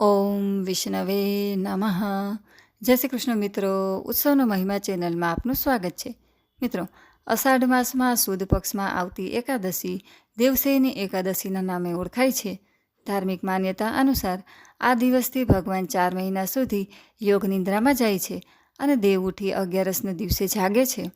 ઓમ વિષ્ણવે નમઃ. જય શ્રી કૃષ્ણ મિત્રો, ઉત્સવનો મહિમા ચેનલમાં આપનું સ્વાગત છે. મિત્રો, અષાઢ માસમાં સુદ પક્ષમાં આવતી એકાદશી દેવસેની એકાદશીના નામે ઓળખાય છે. ધાર્મિક માન્યતા અનુસાર આ દિવસથી ભગવાન ચાર મહિના સુધી યોગ નિંદ્રામાં જાય છે અને દેવ ઉઠી અગિયારસને દિવસે જાગે છે.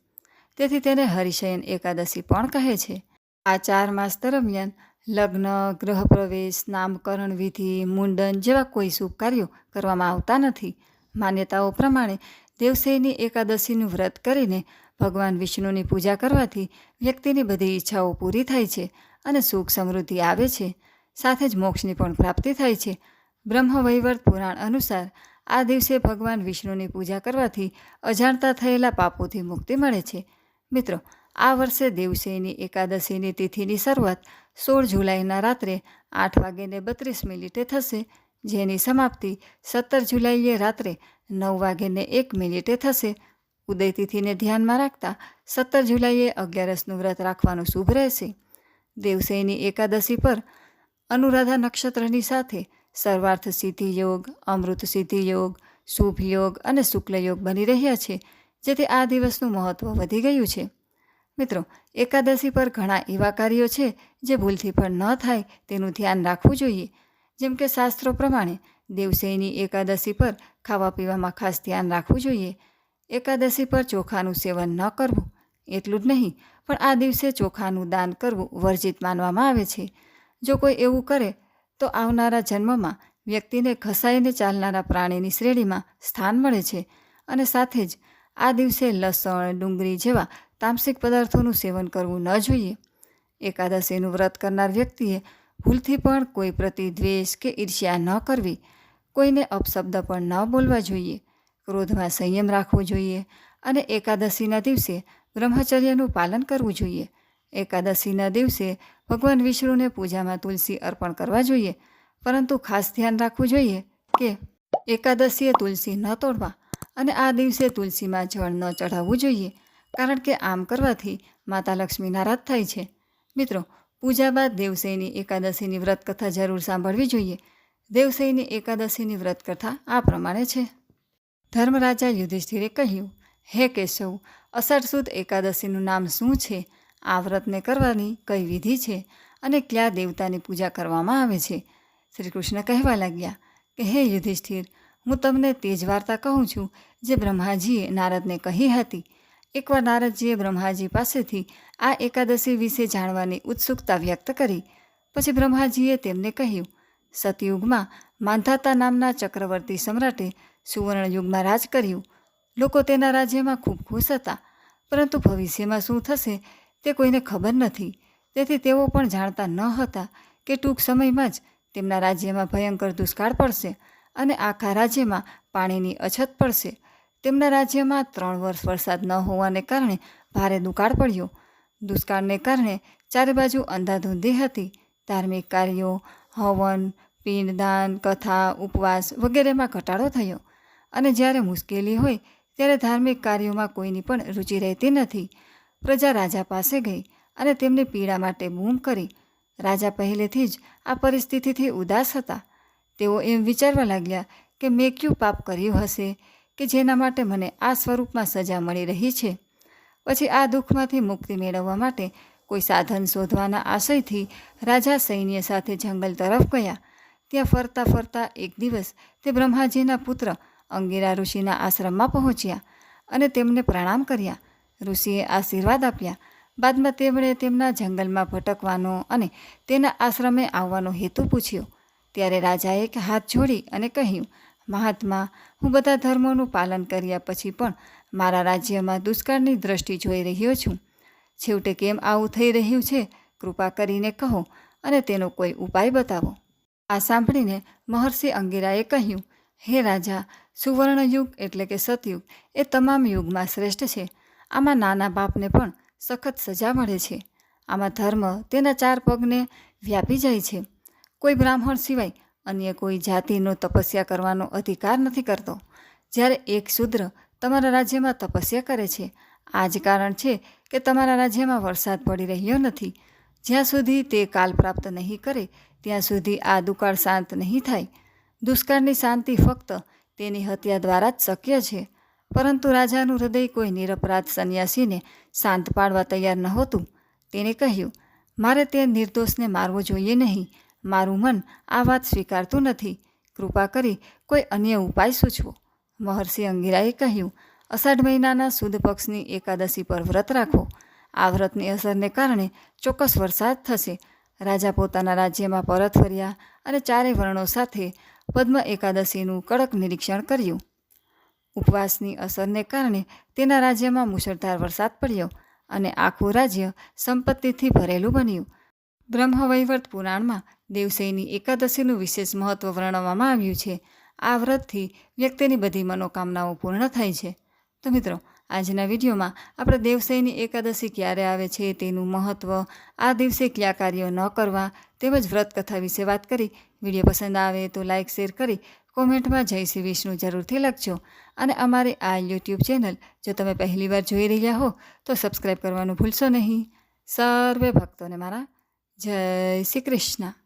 તેથી તેને હરિશયન એકાદશી પણ કહે છે. આ ચાર માસ દરમિયાન લગ્ન, ગૃહપ્રવેશ, નામકરણ વિધિ, મુંડન જેવા કોઈ શુભ કાર્યો કરવામાં આવતા નથી. માન્યતાઓ પ્રમાણે દેવસેની એકાદશીનું વ્રત કરીને ભગવાન વિષ્ણુની પૂજા કરવાથી વ્યક્તિની બધી ઈચ્છાઓ પૂરી થાય છે અને સુખ સમૃદ્ધિ આવે છે. સાથે જ મોક્ષની પણ પ્રાપ્તિ થાય છે. બ્રહ્મ વૈવર્ત પુરાણ અનુસાર આ દિવસે ભગવાન વિષ્ણુની પૂજા કરવાથી અજાણતા થયેલા પાપોથી મુક્તિ મળે છે. મિત્રો આ વર્ષે દેવસેની એકાદશીની તિથિની શરૂઆત સોળ જુલાઈના રાત્રે આઠ વાગ્યે બત્રીસ મિનિટે થશે, જેની સમાપ્તિ સત્તર જુલાઈએ રાત્રે નવ વાગ્યે એક મિનિટે થશે. ઉદયતિથિને ધ્યાનમાં રાખતા સત્તર જુલાઈએ અગિયારસનું વ્રત રાખવાનું શુભ રહેશે. દેવસેની એકાદશી પર અનુરાધા નક્ષત્રની સાથે સર્વાર્થ સિદ્ધિ યોગ, અમૃત સિદ્ધિ યોગ, શુભ યોગ અને શુક્લ યોગ બની રહ્યા છે, જેથી આ દિવસનું મહત્ત્વ વધી ગયું છે. મિત્રો, એકાદશી પર ઘણા એવા કાર્યો છે જે ભૂલથી પણ ન થાય તેનું ધ્યાન રાખવું જોઈએ. જેમ કે શાસ્ત્રો પ્રમાણે, દેવસેની એકાદશી પર ખાવા પીવામાં ખાસ ધ્યાન રાખવું જોઈએ. એકાદશી પર ચોખાનું સેવન ન કરવું, એટલું જ નહીં, પણ આ દિવસે ચોખાનું દાન કરવું વર્જિત માનવામાં આવે છે. જો કોઈ એવું કરે, તો આવનારા જન્મમાં વ્યક્તિને ઘસાઈને ચાલનારા પ્રાણીની શ્રેણીમાં સ્થાન મળે છે અને સાથે જ આ દિવસે લસણ, ડુંગળી જેવા તામસિક પદાર્થોનું સેવન કરવું ન જોઈએ. એકાદશીનું વ્રત કરનાર વ્યક્તિએ ભૂલથી પણ કોઈ પ્રતિ દ્વેષ કે ઈર્ષ્યા ન કરવી. કોઈને અપશબ્દ પણ ન બોલવા જોઈએ. ક્રોધમાં સંયમ રાખવો જોઈએ અને એકાદશીના દિવસે બ્રહ્મચર્યનું પાલન કરવું જોઈએ. એકાદશીના દિવસે ભગવાન વિષ્ણુને પૂજામાં તુલસી અર્પણ કરવા જોઈએ. પરંતુ ખાસ ધ્યાન રાખવું જોઈએ કે એકાદશીએ તુલસી ન તોડવા અને આ દિવસે તુલસીમાં જળ ન ચઢાવવું જોઈએ, કારણ કે આમ કરવાથી માતા લક્ષ્મી નારાજ થાય છે. મિત્રો, પૂજા બાદ દેવસૈની એકાદશીની વ્રત કથા જરૂર સાંભળવી જોઈએ. દેવસૈની એકાદશીની વ્રત કથા આ પ્રમાણે છે. ધર્મરાજા યુધિષ્ઠિરે કહ્યું, હે કેશવ, અષાઢ સુદ એકાદશીનું નામ શું છે? આ વ્રતને કરવાની કઈ વિધિ છે? અને કયા દેવતાની પૂજા કરવામાં આવે છે? શ્રી કૃષ્ણ કહેવા લાગ્યા કે, હે યુધિષ્ઠિર હું તમને તે જ વાર્તા કહું છું, જે બ્રહ્માજીએ નારદને કહી હતી. એકવાર નારદજીએ બ્રહ્માજી પાસેથી આ એકાદશી વિશે જાણવાની ઉત્સુકતા વ્યક્ત કરી. પછી બ્રહ્માજીએ તેમને કહ્યું, સતયુગમાં માંધાતા નામના ચક્રવર્તી સમ્રાટે સુવર્ણયુગમાં રાજ કર્યું. લોકો તેના રાજ્યમાં ખૂબ ખુશ હતા. પરંતુ ભવિષ્યમાં શું થશે તે કોઈને ખબર નથી. તેથી તેઓ પણ જાણતા ન હતા કે ટૂંક સમયમાં જ તેમના રાજ્યમાં ભયંકર દુષ્કાળ પડશે. અને આખા રાજ્યમાં પાણીની અછત પડશે. તેમના રાજ્યમાં ત્રણ વર્ષ વરસાદ ન હોવાને કારણે ભારે દુકાળ પડ્યો. દુષ્કાળને કારણે ચારે બાજુ અંધાધૂંધી હતી. ધાર્મિક કાર્યો, હવન પિંડદાન કથા, ઉપવાસ વગેરેમાં ઘટાડો થયો. અને જ્યારે મુશ્કેલી હોય, ત્યારે ધાર્મિક કાર્યોમાં કોઈની પણ રુચિ રહેતી નથી. પ્રજા રાજા પાસે ગઈ અને તેમની પીડા માટે બૂમ કરી. રાજા પહેલેથી જ આ પરિસ્થિતિથી ઉદાસ હતા. તેઓ એમ વિચારવા લાગ્યા કે મેં ક્યું પાપ કર્યું હશે કે જેના માટે મને આ સ્વરૂપમાં સજા મળી રહી છે? પછી આ દુઃખમાંથી મુક્તિ મેળવવા માટે કોઈ સાધન શોધવાના આશયથી રાજા સૈન્ય સાથે જંગલ તરફ ગયા. ત્યાં ફરતા ફરતા એક દિવસ તે બ્રહ્માજીના પુત્ર અંગીરા ઋષિના આશ્રમમાં પહોંચ્યા અને તેમને પ્રણામ કર્યા. ઋષિએ આશીર્વાદ આપ્યા. બાદમાં તેમણે તેમના જંગલમાં ભટકવાનો અને તેના આશ્રમે આવવાનો હેતુ પૂછ્યો. ત્યારે રાજાએ હાથ જોડી અને કહ્યું, મહાત્મા, હું બધા ધર્મોનું પાલન કર્યા પછી પણ મારા રાજ્યમાં દુષ્કાળની દ્રષ્ટિ જોઈ રહ્યો છું. છેવટે કેમ આવું થઈ રહ્યું છે, કૃપા કરીને કહો અને તેનો કોઈ ઉપાય બતાવો. આ સાંભળીને મહર્ષિ અંગીરાએ કહ્યું, હે રાજા, સુવર્ણયુગ એટલે કે સતયુગ એ તમામ યુગમાં શ્રેષ્ઠ છે. આમાં નાના બાપને પણ સખત સજા મળે છે. આમાં ધર્મ તેના ચાર પગને વ્યાપી જાય છે. કોઈ બ્રાહ્મણ સિવાય અન્ય કોઈ જાતિનો તપસ્યા કરવાનો અધિકાર નથી કરતો. જ્યારે એક શૂદ્ર તમારા રાજ્યમાં તપસ્યા કરે છે, આ જ કારણ છે કે તમારા રાજ્યમાં વરસાદ પડી રહ્યો નથી. જ્યાં સુધી તે કાલ પ્રાપ્ત નહીં કરે, ત્યાં સુધી આ દુકાળ શાંત નહીં થાય. દુષ્કાળની શાંતિ ફક્ત તેની હત્યા દ્વારા જ શક્ય છે. પરંતુ રાજાનું હૃદય કોઈ નિરપરાધ સંન્યાસીને શાંત પાડવા તૈયાર નહોતું. તેણે કહ્યું, મારે તે નિર્દોષને મારવો જોઈએ નહીં. મારું મન આ વાત સ્વીકારતું નથી. કૃપા કરી કોઈ અન્ય ઉપાય સૂચવો. મહર્ષિ અંગીરાએ કહ્યું, અષાઢ મહિનાના સુદ પક્ષની એકાદશી પર વ્રત રાખો. આ વ્રતની અસરને કારણે ચોક્કસ વરસાદ થશે. રાજા પોતાના રાજ્યમાં પરત ફર્યા અને ચારે વર્ણો સાથે પદ્મ એકાદશીનું કડક નિરીક્ષણ કર્યું. ઉપવાસની અસરને કારણે તેના રાજ્યમાં મુશળધાર વરસાદ પડ્યો અને આખું રાજ્ય સંપત્તિથી ભરેલું બન્યું. બ્રહ્મવૈવર્ત પુરાણમાં દેવસેની એકાદશીનું વિશેષ મહત્વ વર્ણવવામાં આવ્યું છે. આ વ્રતથી વ્યક્તિની બધી મનોકામનાઓ પૂર્ણ થાય છે. તો મિત્રો, આજના વિડીયોમાં આપણે દેવસૈની એકાદશી ક્યારે આવે છે તેનું મહત્ત્વ આ દિવસે કયા કાર્યો ન કરવા તેમજ વ્રત કથા વિશે વાત કરી. વીડિયો પસંદ આવે તો લાઇક શેર કરી, કોમેન્ટમાં જય શ્રી વિષ્ણુ જરૂરથી લખજો. અને અમારી આ યુટ્યુબ ચેનલ જો તમે પહેલીવાર જોઈ રહ્યા હો, તો સબસ્ક્રાઈબ કરવાનું ભૂલશો નહીં. સર્વે ભક્તોને મારા જય શ્રી કૃષ્ણ.